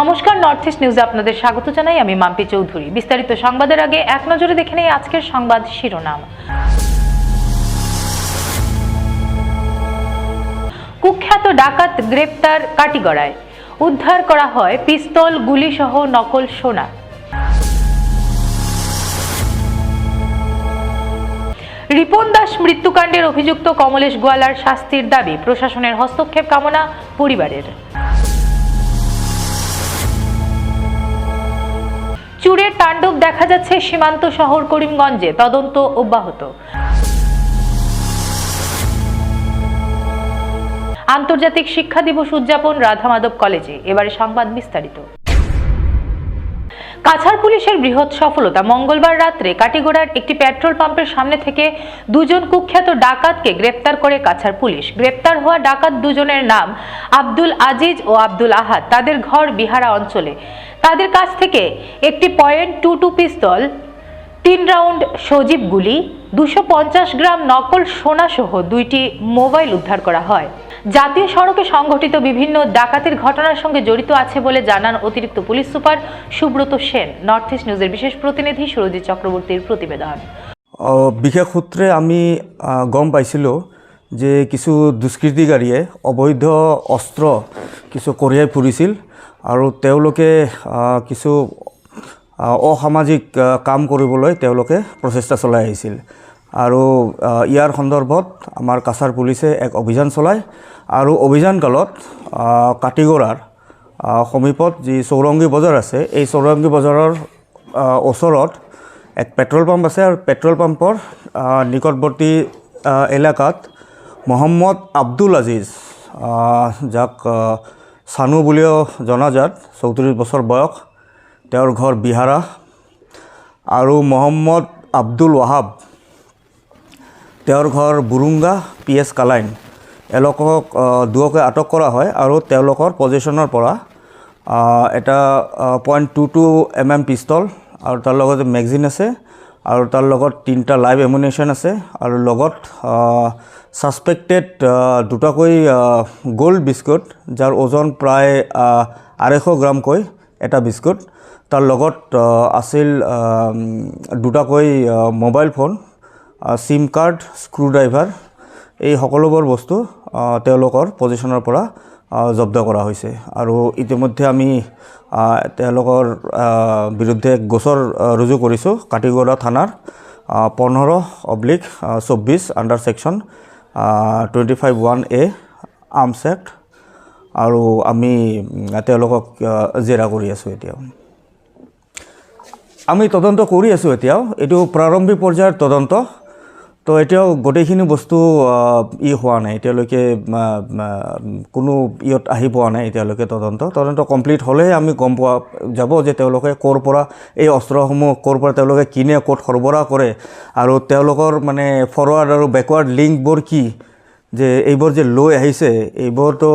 নমস্কার north east নিউজে আপনাদের স্বাগত জানাই। আমি মাম্পি চৌধুরী। বিস্তারিত সংবাদের আগে এক নজরে দেখে নেই আজকের সংবাদ শিরোনাম। কুখ্যাত ডাকাত গ্রেপ্তার কাটিগড়ায়। উদ্ধার করা হয় পিস্তল গুলিসহ নকল সোনা। রিপন দাস মৃত্যুকাণ্ডের অভিযুক্ত কমলেশ গোয়ালার শাস্তির দাবি। প্রশাসনের হস্তক্ষেপ কামনা পরিবারের। চুরের তাণ্ডব দেখা যাচ্ছে সীমান্ত শহর করিমগঞ্জে। তদন্ত অব্যাহত। আন্তর্জাতিক শিক্ষা দিবস উদযাপন রাধামাধব কলেজে। এবারে সংবাদ বিস্তারিত। কাছাড় পুলিশের বৃহৎ সফলতা মঙ্গলবার রাত্রে কাটিগোড়ার একটি পেট্রোল পাম্পের সামনে থেকে দুজন কুখ্যাত ডাকাতকে গ্রেপ্তার করে কাছাড় পুলিশ। গ্রেপ্তার হওয়া ডাকাত দুজনের নাম আব্দুল আজিজ ও আব্দুল আহাদ। তাদের ঘর বিহারা অঞ্চলে। তাদের কাছ থেকে একটি পয়েন্ট টু টু পিস্তল, তিন রাউন্ড সজীব গুলি, দুশো গ্রাম নকল সোনা সহ দুইটি মোবাইল উদ্ধার করা হয়। জাতীয় সড়কে সংঘটিত বিভিন্ন ডাকাতির ঘটনার সঙ্গে জড়িত আছে বলে জানান অতিরিক্ত police super Subrata Sen north east নিউজের বিশেষ প্রতিনিধি সুরজিৎ চক্রবর্তীর প্ৰতিবেদন আহ, বিশেষ সূত্ৰে আমি গম পাইছিলোঁ যে কিছু দুষ্কৃতিকাৰীয়ে অবৈধ অস্ত্ৰ কিছু কঢ়িয়াই ফুৰিছিল আৰু তেওঁলোকে কিছু অসামাজিক কাম কৰিবলৈ তেওঁলোকে প্ৰচেষ্টা চলাই আহিছিল। আৰু ইয়াৰ সন্দৰ্ভত আমাৰ কাছাৰ পুলিচে এক অভিযান চলায় আৰু অভিযানকালত কাটিগড়াৰ সমীপত যি চৌৰংগী বজাৰ আছে এই চৌৰংগী বজাৰৰ ওচৰত এক পেট্ৰল পাম্প আছে আৰু পেট্ৰল পাম্পৰ নিকটৱৰ্তী এলেকাত মহম্মদ আব্দুল আজিজ যাক চানু বুলিও জনাজাত চৌত্ৰিছ বছৰ বয়স তেওঁৰ ঘৰ বিহাৰা আৰু মহম্মদ আব্দুল ৱাহাব তেওঁৰ ঘৰ বুৰুংগা, পি এছ কালাইন। এওঁলোকক দুয়োকে আটক কৰা হয় আৰু তেওঁলোকৰ পজিশ্যনৰ পৰা এটা point two two M M pistol আৰু তাৰ লগত মেগজিন আছে আৰু তাৰ লগত তিনিটা লাইভ এমুনেশ্যন আছে আৰু লগত ছাছপেক্টেড দুটাকৈ গ'ল্ড বিস্কুট, যাৰ ওজন প্ৰায় আঢ়ৈশ গ্ৰামকৈ এটা বিস্কুট। তাৰ লগত আছিল দুটাকৈ mobile phone SIM card screwdriver এই সকলোবোৰ বস্তু তেওঁলোকৰ পজিশ্যনৰ পৰা জব্দ কৰা হৈছে। আৰু ইতিমধ্যে আমি তেওঁলোকৰ বিৰুদ্ধে গোচৰ ৰুজু কৰিছোঁ। কাটিগড়া থানাৰ পোন্ধৰ অব্লিক চৌব্বিছ under section twenty five one A arms act আৰু আমি তেওঁলোকক জেৰা কৰি আছোঁ এতিয়াও। আমি তদন্ত কৰি আছোঁ এতিয়াও। এইটো প্ৰাৰম্ভিক পৰ্যায়ৰ তদন্ত। তো এতিয়াও গোটেইখিনি বস্তু ই হোৱা নাই। এতিয়ালৈকে কোনো ইয়ত আহি পোৱা নাই এতিয়ালৈকে তদন্ত। তদন্ত কমপ্লিট হ'লেহে আমি গম পোৱা যাব যে তেওঁলোকে ক'ৰ পৰা এই অস্ত্ৰসমূহ, ক'ৰ পৰা তেওঁলোকে কিনে, ক'ত সৰবৰাহ কৰে। আৰু তেওঁলোকৰ মানে ফৰৱাৰ্ড আৰু বেকৱাৰ্ড লিংকবোৰ কি? যে এইবোৰ যে লৈ আহিছে এইবোৰতো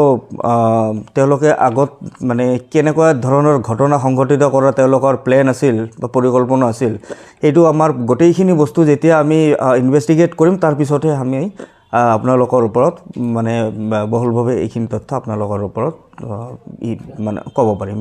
তেওঁলোকে আগত মানে কেনেকুৱা ধৰণৰ ঘটনা সংঘটিত কৰা তেওঁলোকৰ প্লেন আছিল বা পৰিকল্পনা আছিল এইটো আমাৰ গোটেইখিনি বস্তু যেতিয়া আমি ইনভেষ্টিগেট কৰিম তাৰপিছতহে আমি আপোনালোকৰ ওপৰত মানে বহুলভাৱে এইখিনি তথ্য আপোনালোকৰ ওপৰত মানে ক'ব পাৰিম।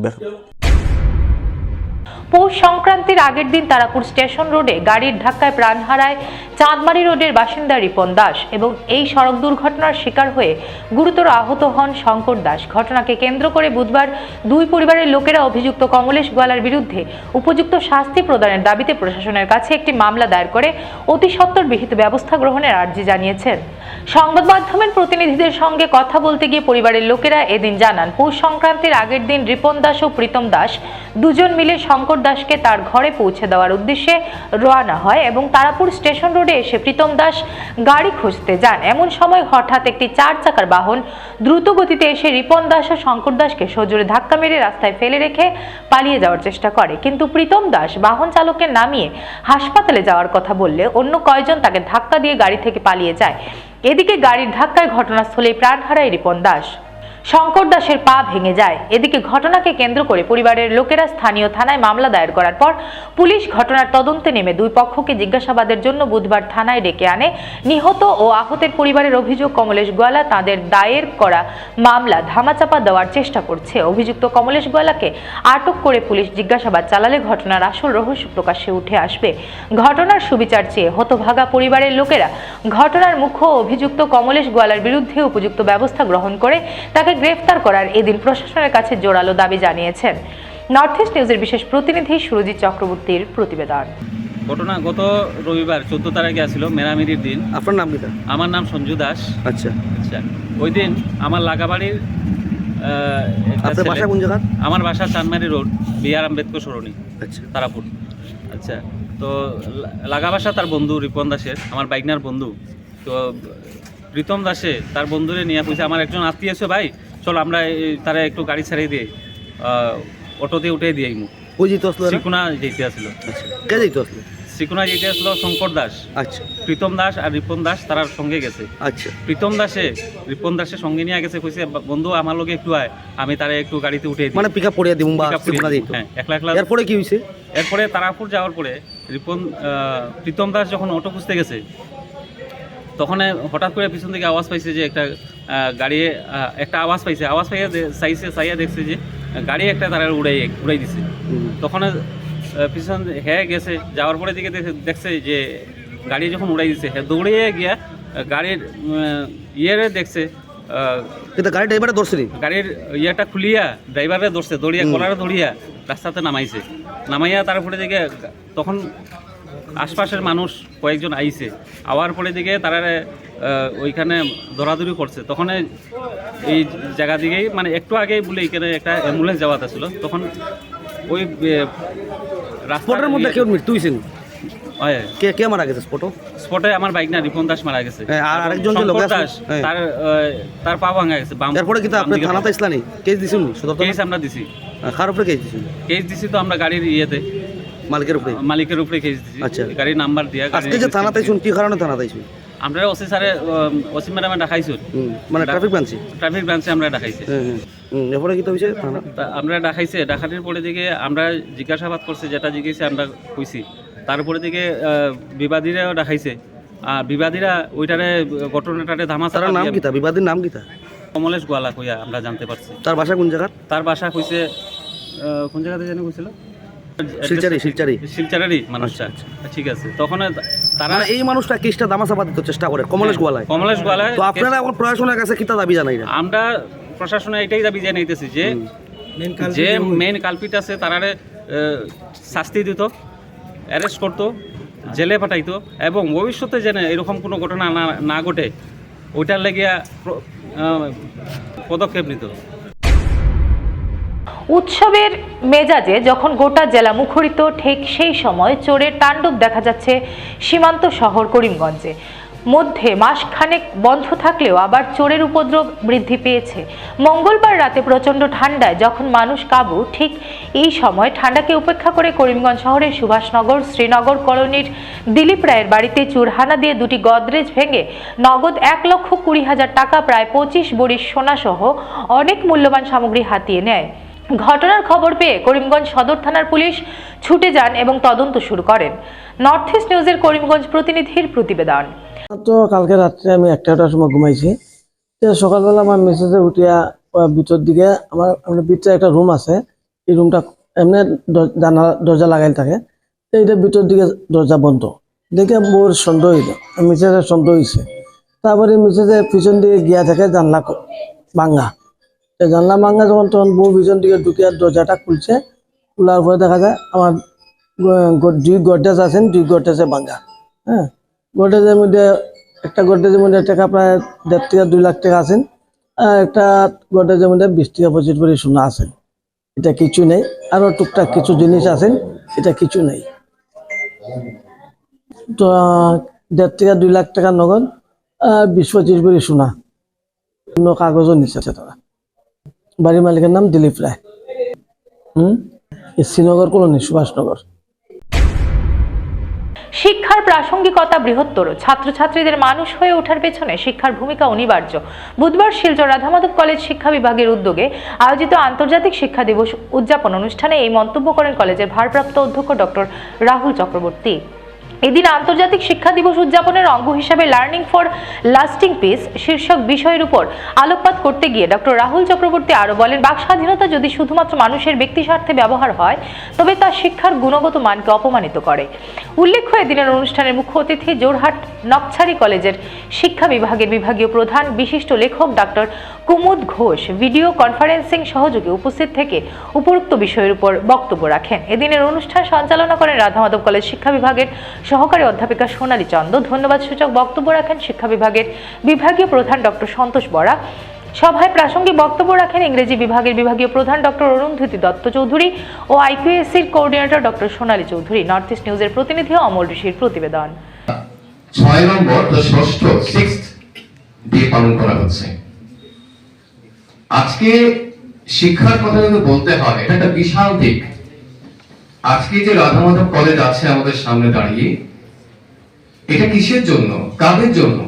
পৌষ সংক্রান্তির আগের দিন তারাপুর স্টেশন রোডে গাড়ির ধাক্কায় প্রাণ হারায় চাঁদমারি রোডের বাসিন্দা রিপন দাস এবং এই সড়ক দুর্ঘটনার শিকার হয়ে গুরুতর আহত হন শঙ্কর দাস। ঘটনাকে কেন্দ্র করে বুধবার দুই পরিবারের লোকেরা অভিযুক্ত কমলেশ গোয়ালার বিরুদ্ধে উপযুক্ত শাস্তি প্রদানের দাবিতে প্রশাসনের কাছে একটি মামলা দায়ের করে অতি সত্বর বিহিত ব্যবস্থা গ্রহণের আর্জি জানিয়েছেন। সংবাদ মাধ্যমের প্রতিনিধিদের সঙ্গে কথা বলতে গিয়ে পরিবারের লোকেরা এদিন জানান পৌষ সংক্রান্তির আগের দিন রিপন দাস ও প্রীতম দাস দুজন মিলে শঙ্কর দাসকে তার ঘরে পৌঁছে দেওয়ার উদ্দেশ্যে রওনা হয় এবং তারাপুর স্টেশন রোডে এসে প্রীতম দাস গাড়ি খুঁজতে যান। এমন সময় হঠাৎ একটি চার চাকার বাহন দ্রুত গতিতে এসে রিপন দাস ও শঙ্কর দাসকে সজোরে ধাক্কা মেরে রাস্তায় ফেলে রেখে পালিয়ে যাওয়ার চেষ্টা করে। কিন্তু প্রীতম দাস বাহন চালককে নামিয়ে হাসপাতালে যাওয়ার কথা বললে অন্য কয়জন তাকে ধাক্কা দিয়ে গাড়ি থেকে পালিয়ে যায়। এদিকে গাড়ির ধাক্কায় ঘটনাস্থলেই প্রাণ হারায় রিপন দাস। শঙ্কর দাসের পা ভেঙে যায়। এদিকে ঘটনাকে কেন্দ্র করে পরিবারের লোকেরা স্থানীয় থানায় মামলা দায়ের করার পর পুলিশ ঘটনার তদন্তে নেমে দুই পক্ষকে জিজ্ঞাসাবাদের জন্য বুধবার থানায় ডেকে আনে। নিহত ও আহতের পরিবারের অভিযোগ কমলেশ গোয়ালা তাদের দায়ের করা মামলা ধামাচাপা দেওয়ার চেষ্টা করছে। অভিযুক্ত কমলেশ গোয়ালাকে আটক করে পুলিশ জিজ্ঞাসাবাদ চালালে ঘটনার আসল রহস্য প্রকাশ্যে উঠে আসবে। ঘটনার সুবিচার চেয়ে হতভাগা পরিবারের লোকেরা ঘটনার মুখ্য অভিযুক্ত কমলেশ গোয়ালার বিরুদ্ধে উপযুক্ত ব্যবস্থা গ্রহণ করে তাকে গ্রেফতার করার এদিন প্রশাসনের কাছে জোরালো দাবি জানিয়েছেন। নর্থ ইস্ট নিউজের বিশেষ প্রতিনিধি সুরজিৎ চক্রবর্তীর প্রতিবেদন। ঘটনা গত রবিবার চোদ্দ তারিখে আসছিল মেরামেরির দিন। আপনার নাম কি আমার নাম সঞ্জু দাস। আচ্ছা। আচ্ছা। ওই দিন আমার লাগাবাড়ির বাসা কোন জায়গা আমার বাসা Chanmari road B R Ambedkar Sarani আচ্ছা। তারাপুর। আচ্ছা। তো লা- লাগা বাসা তার বন্ধু রিপন দাসের আমার বাইকনার বন্ধু। তো প্রীতম দাসে তার বন্ধুরে নিয়ে কইছে আমার একজন আত্মীয় আছে ভাই চল আমরা তারা একটু গাড়ি ছাড়িয়ে দিই। অটোতে উঠে মুখ ওই যেতে আসলো? যেতে আসলো। আচ্ছা কে যেতে আসলো? যেতে আসলো শঙ্কর দাস। আচ্ছা। প্রীতম দাস আর রিপন দাস তারার সঙ্গে গেছে। আচ্ছা। প্রীতম দাসে রিপন সঙ্গে নিয়ে গেছে কইছে বন্ধু আমার লগে একটু আয় আমি তারা একটু গাড়িতে উঠে দিই। মানে পিক আপ পড়িয়ে দিব বা দিই। হ্যাঁ একলা একলা এরপরে কি হয়েছে এরপরে তারাপুর যাওয়ার পরে রিপন প্রীতম দাস যখন অটো খুঁজতে গেছে তখন হঠাৎ করে পিছন থেকে আওয়াজ পাইছে যে একটা গাড়ি একটা আওয়াজ পাইছে। আওয়াজ পাইয়া চাইছে চাইয়া দেখছে যে গাড়ি একটা তারা উড়াই উড়াই দিছে। তখন পিছন হ্যাঁ গেছে। যাওয়ার পরে দিকে দেখে- দেখছে যে গাড়ি যখন উড়াই দিছে হ্যাঁ দৌড়িয়ে গিয়া গাড়ির ইয়েরে দেখছে কিন্তু গাড়ি ড্রাইভারে ধরছে গাড়ির ইয়েটা খুলিয়া ড্রাইভারে ধরছে দৌড়িয়া কলারে দৌড়িয়া রাস্তাতে নামাইছে। নামাইয়া তারপরে দিকে তখন আশপাশের মানুষ কয়েকজন আইছে। আওয়ার পরে দিকে তারা ওইখানে দৌড়াদৌড়ি করছে। তখন এই জায়গা দিকেই মানে একটু আগেই বলে এখানে একটা অ্যাম্বুলেন্স যাওয়াতে ছিল তখন ওই রাস্তার মধ্যে কেউ মৃত্যু হয়েছে নি? কে কে মারা গেছে স্পটে আমার বাইক না রিপন দাস মারা গেছে। হ্যাঁ, আর আরেকজন যে লোক দাস হ্যাঁ। তার তার পা ভাঙা গেছে বাম এরপরে কিন্তু বাম আপনি থানাতে ইসলানি কেস আমরা দিছি। কার উপরে কেস দিছি তো আমরা গাড়ির ইয়েতে। মালিকের উপরে মালিকের উপরে কেস দিছি। আচ্ছা। গাড়ির নাম্বার দিয়া আজকে যে থানাতে শুন কি কারণে থানাতে শুন আমরা ওসি স্যারে ওসি ম্যাডামে দেখাইছো মানে ট্রাফিক ব্রাঞ্চে ট্রাফিক ব্রাঞ্চে আমরা হুম, এরপরে কি তো থানা? আমরা দেখাইছে দেখাটির পরে দিকে আমরা জিজ্ঞাসাবাদ করছে যেটা জিজ্ঞেসে আমরা কইছি। তারপরে দিকে বিবাদীরাও দেখাইছে। আর বিবাদীরা ওইটারে ঘটনাটারে ধামাচারা তার নাম দিয়া কি তা? বিবাদীর নাম কি তা? কমলেশ গোয়ালা কইয়া আমরা জানতে পারছি। তার বাসা কোন জায়গার? তার বাসা কইছে কোন জায়গাতে জানি কইছিল? শিলচারি, শিলচারি। শিলচারেরই মানুষটা ঠিক আছে। তখন তারা এই মানুষটা কেসটা দামাচাপা দিতে চেষ্টা করে কমলেশ গোয়ালায়। কমলেশ গোয়ালায় তো আপনারা এখন প্রশাসনের কাছে কিতা দাবি জানাই আমরা প্রশাসনে এটাই দাবি জানাইতেছি যে যে মেইন কালপিট আছে তারারে শাস্তি দিত অ্যারেস্ট করতো জেলে পাঠাইতো এবং ভবিষ্যতে যেন এরকম কোনো ঘটনা না না ঘটে ওইটার লেগিয়া পদক্ষেপ নিত। উৎসবের মেজাজে যখন গোটা জেলা মুখরিত, ঠিক সেই সময় চোরের তাণ্ডব দেখা যাচ্ছে সীমান্ত শহর করিমগঞ্জে। মধ্যে মাসখানেক বন্ধ থাকলেও আবার চোরের উপদ্রব বৃদ্ধি পেয়েছে। মঙ্গলবার রাতে প্রচণ্ড ঠান্ডায় যখন মানুষ কাবু, ঠিক এই সময় ঠান্ডাকে উপেক্ষা করে করিমগঞ্জ শহরের সুভাষনগর, শ্রীনগর কলোনির দিলীপ রায়ের বাড়িতে চুরহানা দিয়ে দুটি গদরেজ ভেঙে নগদ এক লক্ষ কুড়ি হাজার টাকা, প্রায় পঁচিশ বড়ির সোনাসহ অনেক মূল্যবান সামগ্রী হাতিয়ে নেয়। ঘটনার খবর পেয়ে করিমগঞ্জ সদর থানার পুলিশ ছুটে যান এবং তদন্ত শুরু করেন। নর্থ ইস্ট নিউজের করিমগঞ্জ প্রতিনিধির প্রতিবেদন। তো কালকে রাত্রে আমি একটাটার সময় ঘুমাইছি। সকালবেলা আমার মেসেজে উঠিয়া ভিতর দিকে আমার ভিতরে একটা রুম আছে। এই রুমটা এমনি দ- জানা দরজা লাগাই থাকে। এইটা ভিতর দিকে দরজা বন্ধ। দেখে মোর সন্দেহ হইল। মিসেজের সন্দেহ হয়েছে তারপরে মিসেজে পিছন দিকে গিয়া থাকে জানলা ভাঙ্গা জানলা ভাঙ্গা যখন তখন বউ পিছন দিকে ঢুকিয়া দরজাটা খুলছে, খোলার পরে দেখা যায় আমার দুই গডরেজ আছেন, দুই গডরেজে ভাঙ্গা হ্যাঁ? গডরেজের মধ্যে, একটা গডরেজের মধ্যে টাকা প্রায় দেড় থেকে দুই লাখ টাকা আছেন, আর একটা গডরেজের মধ্যে বিশ থেকে পঁচিশ ভরি সোনা আছেন এটা কিছু নেই আরও টুকটাক কিছু জিনিস আছেন, এটা কিছু নেই। তো, দেড় থেকে দুই লাখ টাকা নগদ, আর বিশ পঁচিশ ভরি সোনা, অন্য কাগজও নিচ্ছে তারা। বাড়ির মালিকের নাম দিলীপ রায়। হুম? শ্রীনগর কলোনি সুভাষনগর। শিক্ষার প্রাসঙ্গিকতা বৃহত্তর। ছাত্রছাত্রীদের মানুষ হয়ে ওঠার পেছনে শিক্ষার ভূমিকা অনিবার্য। বুধবার শিলচর রাধামাধব কলেজ শিক্ষা বিভাগের উদ্যোগে আয়োজিত আন্তর্জাতিক শিক্ষা দিবস উদযাপন অনুষ্ঠানে এই মন্তব্য করেন কলেজের ভারপ্রাপ্ত অধ্যক্ষ ডক্টর রাহুল চক্রবর্তী। এদিন আন্তর্জাতিক শিক্ষা দিবস উদযাপনের অঙ্গ হিসাবে লার্নিং ফর লাস্টিং পিস শীর্ষক বিষয়ের উপর আলোকপাত করতে গিয়ে ডক্টর রাহুল চক্রবর্তী আরও বলেন, বাক স্বাধীনতা যদি শুধুমাত্র মানুষের ব্যক্তি স্বার্থে ব্যবহার হয়, তবে তা শিক্ষার গুণগত মানকে অপমানিত করে। উল্লেখ্য, এদিনের অনুষ্ঠানের মুখ্য অতিথি জোরহাট নকছারি কলেজের শিক্ষা বিভাগের বিভাগীয় প্রধান বিশিষ্ট লেখক doctor Kumud Ghosh video conferencing সহযোগে উপস্থিত থেকে উপরোক্ত বিষয়ের উপর বক্তব্য রাখেন। এদিনের অনুষ্ঠান সঞ্চালনা করেন রাধামাধব কলেজ শিক্ষা বিভাগের সহকারী অধ্যাপিকা সোনালী চন্দ। ধন্যবাদ সূচক বক্তব্য রাখেন শিক্ষা বিভাগের বিভাগীয় প্রধান ডক্টর সন্তোষ বরা। সভায় প্রাসঙ্গিক বক্তব্য রাখেন ইংরেজি বিভাগের বিভাগীয় প্রধান ডক্টর অরুন্ধতী দত্ত চৌধুরী ও আইকিউএসসির coordinator doctor Sonali Chowdhury. North east নিউজের প্রতিনিধি অমল ঋষির প্রতিবেদন। ছয় নম্বর ষষ্ঠ সিক্স পালন করা হচ্ছে। আজকে শিক্ষার কথা যদি বলতে হয়, এটা একটা বিশাল দিক। আজকে যে রাধা মাধব কলেজ আছে আমাদের সামনে দাঁড়িয়ে, এটা কিসের জন্য? কাদের জন্য?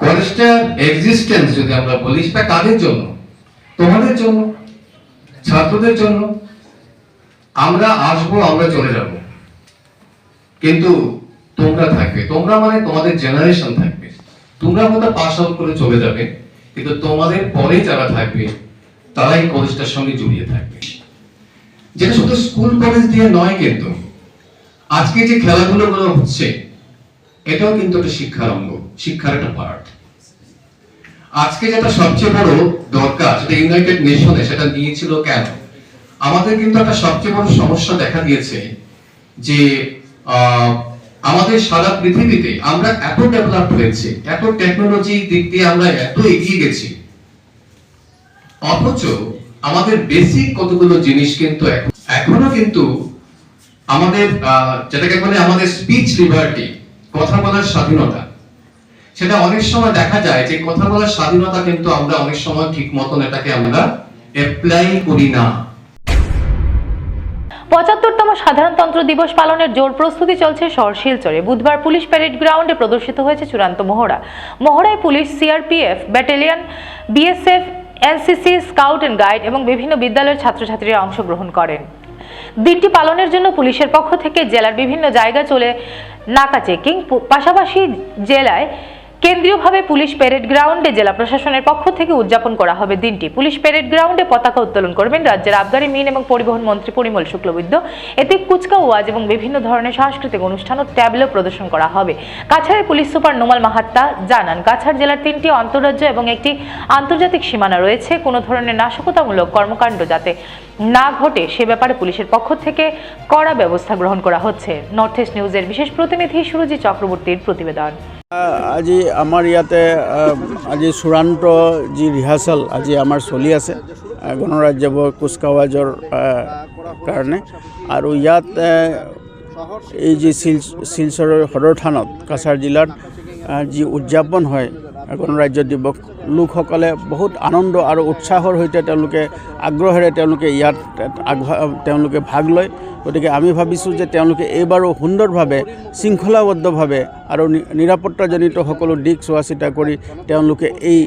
কলেজটার এক্সিস্টেন্স যদি আমরা বলি, সেটা কাদের জন্য? তোমাদের জন্য? ছাত্রদের জন্য? আমরা আসব, আমরা চলে যাব। কিন্তু তোমরা থাকবে। তোমরা মানে তোমাদের জেনারেশন থাকবে। তোমরা হয়তো পাস আউট করে চলে যাবে, কিন্তু তোমাদের পরে যারা থাকবে, তারাই কলেজটার সঙ্গে জড়িয়ে থাকবে। যেটা শুধু স্কুল কলেজ দিয়ে নয় কিন্তু, আজকে যে খেলাধুলো গুলো হচ্ছে, এটাও কিন্তু একটা শিক্ষার অঙ্গ, শিক্ষার একটা পার্ট আজকে যেটা সবচেয়ে বড় দরকার সেটা ইউনাইটেড নেশনে সেটা নিয়েছিল কেন? আমাদের কিন্তু একটা সবচেয়ে বড় সমস্যা দেখা দিয়েছে যে আমাদের সারা পৃথিবীতে আমরা এত ডেভেলপ হয়েছে, এত টেকনোলজি দিক দিয়ে আমরা এত এগিয়ে গেছি। অথচ আমাদের বেসিক কতগুলো জিনিস কিন্তু এখনও কিন্তু আমাদের যেটাকে বলে আমাদের স্পিচ লিবার্টি কথা বলার স্বাধীনতা। সেটা অনেক সময় দেখা যায় যে কথা বলার স্বাধীনতা কিন্তু আমরা অনেক সময় ঠিক মতন এটাকে আমরা অ্যাপ্লাই করি না। পঁচাত্তরতম সাধারণতন্ত্র দিবস পালনের জোর প্রস্তুতি চলছে শহর শিলচরে বুধবার পুলিশ প্যারেড গ্রাউন্ডে প্রদর্শিত হয়েছে চূড়ান্ত মহড়া। মহড়ায় police CRPF battalion BSF NCC scout and guide এবং বিভিন্ন বিদ্যালয়ের ছাত্রছাত্রীরা অংশগ্রহণ করেন। দিনটি পালনের জন্য পুলিশের পক্ষ থেকে জেলার বিভিন্ন জায়গা চলে নাকা চেকিং পাশাপাশি জেলায় কেন্দ্রীয়ভাবে পুলিশ প্যারেড গ্রাউন্ডে জেলা প্রশাসনের পক্ষ থেকে উদযাপন করা হবে দিনটি। পুলিশ প্যারেড গ্রাউন্ডে পতাকা উত্তোলন করবেন রাজ্যের আবগারি মিন এবং পরিবহন মন্ত্রী পরিমল শুক্লবৈদ্য। এতে কুচকাওয়াজ এবং বিভিন্ন ধরনের সাংস্কৃতিক অনুষ্ঠান ও ট্যাবলো প্রদর্শন করা হবে। কাছাড়ের পুলিশ সুপার নোমাল মাহাত্তা জানান, কাছাড় জেলার তিনটি অন্তরাজ্য এবং একটি আন্তর্জাতিক সীমানা রয়েছে। কোনো ধরনের নাশকতামূলক কর্মকাণ্ড যাতে না ঘটে, সে ব্যাপারে পুলিশের পক্ষ থেকে কড়া ব্যবস্থা গ্রহণ করা হচ্ছে। নর্থ ইস্ট নিউজের বিশেষ প্রতিনিধি সুরজিৎ চক্রবর্তীর প্ৰতিবেদন আজি আমাৰ ইয়াতে আজি চূড়ান্ত যি ৰিহাৰ্চেল আজি আমাৰ চলি আছে গণৰাজ্যবৰ কুচকাৱাজৰ কাৰণে। আৰু ইয়াত এই যি শিল শিলচৰৰ সদৰ থানত কাছাৰ জিলাত যি উদযাপন হয়, গণৰাজ্য দিৱস লোকসকলে বহুত আনন্দ আৰু উৎসাহৰ সৈতে তেওঁলোকে আগ্ৰহেৰে তেওঁলোকে ইয়াত আগভা, তেওঁলোকে ভাগ লয়। গতিকে আমি ভাবিছোঁ যে তেওঁলোকে এইবাৰো সুন্দৰভাৱে, শৃংখলাবদ্ধভাৱে আৰু নিৰাপত্তাজনিত সকলো দিশ চোৱা চিতা কৰি তেওঁলোকে এই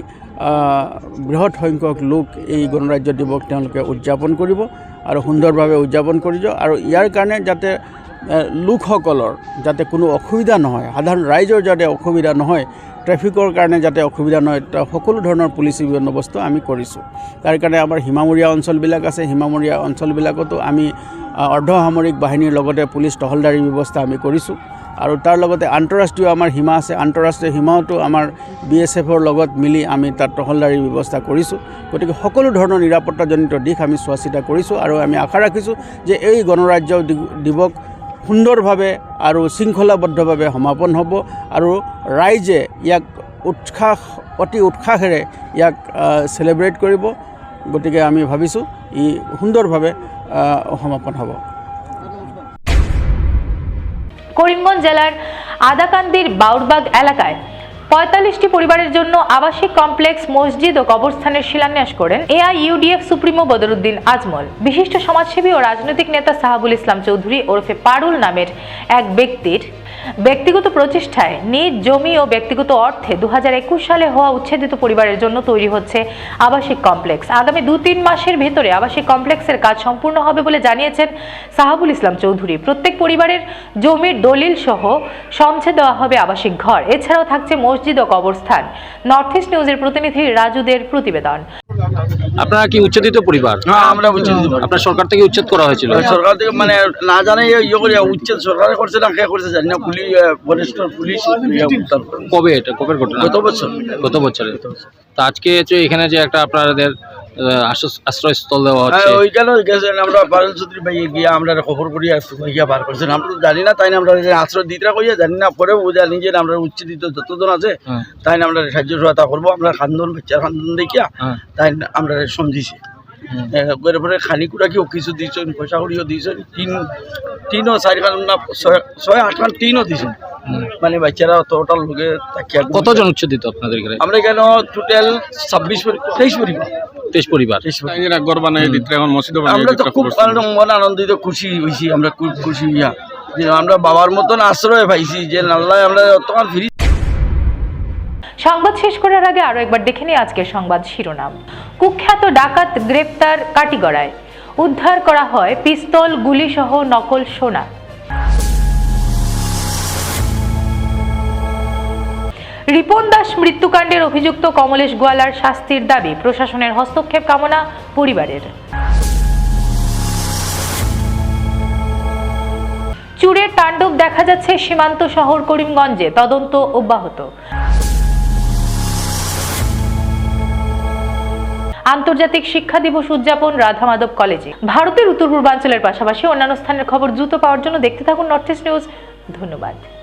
বৃহৎ সংখ্যক লোক এই গণৰাজ্য দিৱস তেওঁলোকে উদযাপন কৰিব আৰু সুন্দৰভাৱে উদযাপন কৰিব আৰু ইয়াৰ কাৰণে যাতে লোকসকলৰ যাতে কোনো অসুবিধা নহয়, সাধাৰণ ৰাইজৰ যাতে অসুবিধা নহয় ট্ৰেফিকৰ কাৰণে যাতে অসুবিধা নহয় সকলো ধৰণৰ পুলিচি বন্দোবস্ত আমি কৰিছোঁ। তাৰ কাৰণে আমাৰ সীমামূৰীয়া অঞ্চলবিলাক আছে সীমামূৰীয়া অঞ্চলবিলাকতো আমি অৰ্ধসামৰিক বাহিনীৰ লগতে পুলিচ টহলদাৰী ব্যৱস্থা আমি কৰিছোঁ। আৰু তাৰ লগতে আন্তঃৰাষ্ট্ৰীয় আমাৰ সীমা আছে, আন্তঃৰাষ্ট্ৰীয় সীমাওতো আমাৰ বি এছ এফৰ লগত মিলি আমি তাত টহলদাৰীৰ ব্যৱস্থা কৰিছোঁ। গতিকে সকলো ধৰণৰ নিৰাপত্তাজনিত দিশ আমি চোৱা চিতা কৰিছোঁ। আৰু আমি আশা ৰাখিছোঁ যে এই গণৰাজ্য দিৱস সুন্দৰভাৱে আৰু শৃংখলাবদ্ধভাৱে সমাপন হ'ব আৰু ৰাইজে ইয়াক উৎসাহ, অতি উৎসাহেৰে ইয়াক চেলিব্ৰেট কৰিব। গতিকে আমি ভাবিছোঁ ই সুন্দৰভাৱে সমাপন হ'ব। করিমগঞ্জ জেলার আদাকান্দির বাউরবাগ এলাকায় পঁয়তাল্লিশটি পরিবারের জন্য আবাসিক কমপ্লেক্স, মসজিদ ও কবরস্থানের শিলান্যাস করেন AI UDF supremo Badruddin Ajmal. বিশিষ্ট সমাজসেবী ও রাজনৈতিক নেতা সাহাবুল ইসলাম চৌধুরী ওরফে পারুল নামের এক ব্যক্তির ব্যক্তিগত প্রচেষ্টায় নিজ জমি ও ব্যক্তিগত অর্থে দু সালে হওয়া উচ্ছেদিত পরিবারের জন্য তৈরি হচ্ছে আবাসিক কমপ্লেক্স। আগামী দু তিন মাসের ভেতরে আবাসিক কমপ্লেক্সের কাজ সম্পূর্ণ হবে বলে জানিয়েছেন সাহাবুল ইসলাম চৌধুরী। প্রত্যেক পরিবারের জমির দলিল সহ সমছে দেওয়া হবে আবাসিক ঘর। এছাড়াও থাকছে মসজিদ ও কবরস্থান। নর্থ ইস্ট নিউজের প্রতিনিধি রাজুদের প্রতিবেদন। আপনারা কি উচ্ছেদিত পরিবার? হ্যাঁ আমরা উচ্ছেদ আপনার সরকার থেকে উচ্ছেদ করা হয়েছিল। সরকার থেকে মানে না জানে ইয়ে করে উচ্ছেদ সরকার করছে না কে করছে জানি না পুলিশ পুলিশ ইয়ে কবে এটা? কবে ঘটনা? গত বছর। গত বছরে। তো আজকে এখানে যে একটা আপনাদের আশ্রয়স্থল দেওয়া হচ্ছে। হ্যাঁ, ওইখানে গেছেন আমরা পারেল চৌধুরী ভাই গিয়ে আমরা খবর করি গিয়া বার করছেন। আমরা জানি না তাই না আমরা আশ্রয় দিতে কইয়া জানি না পরে জানি যে আমরা উচ্ছেদিত যতজন আছে হ্যাঁ। তাই না আমরা সাহায্য সহায়তা করব আমরা খান্দন বাচ্চার খান্দন দেখিয়া হ্যাঁ। তাই আমরা সমঝিছি। পরে খানি কিছু দিয়েছেন পয়সা করিও দিয়েছেন তিন তিনও চারি খান না ছয় ছয় আট খান তিনও দিয়েছেন মানে বাচ্চারা টোটাল লোকে তাকিয়া কতজন উচ্ছেদিত আপনাদের এখানে আমরা এখানে টোটাল ছাব্বিশ তেইশ পরিবার। তেইশ পরিবার। আমরা তো খুব আনন্দ- মন আনন্দিত খুশি হয়েছি আমরা খুব খুশি হইয়া আমরা বাবার মতন আশ্রয় পাইছি যে আল্লাহ আমরা তোমার ফিরি সংবাদ শেষ করার আগে আরও একবার দেখে নিই আজকের সংবাদ শিরোনাম। কুখ্যাত ডাকাত গ্রেপ্তার কাটিগড়ায়। উদ্ধার করা হয় পিস্তল গুলি সহ নকল সোনা। রিপন দাস মৃত্যুকাণ্ডের অভিযুক্ত কমলেশ গোয়ালার শাস্তির দাবি, প্রশাসনের হস্তক্ষেপ কামনা পরিবারের। চুরের তাণ্ডব দেখা যাচ্ছে সীমান্ত শহর করিমগঞ্জে, তদন্ত অব্যাহত। আন্তর্জাতিক শিক্ষা দিবস উদযাপন রাধা মাধব কলেজে। ভারতের উত্তর পূর্বাঞ্চলের পাশাপাশি অন্যান্য স্থানের খবর দ্রুত পাওয়ার জন্য দেখতে থাকুন নর্থ ইস্ট নিউজ। ধন্যবাদ।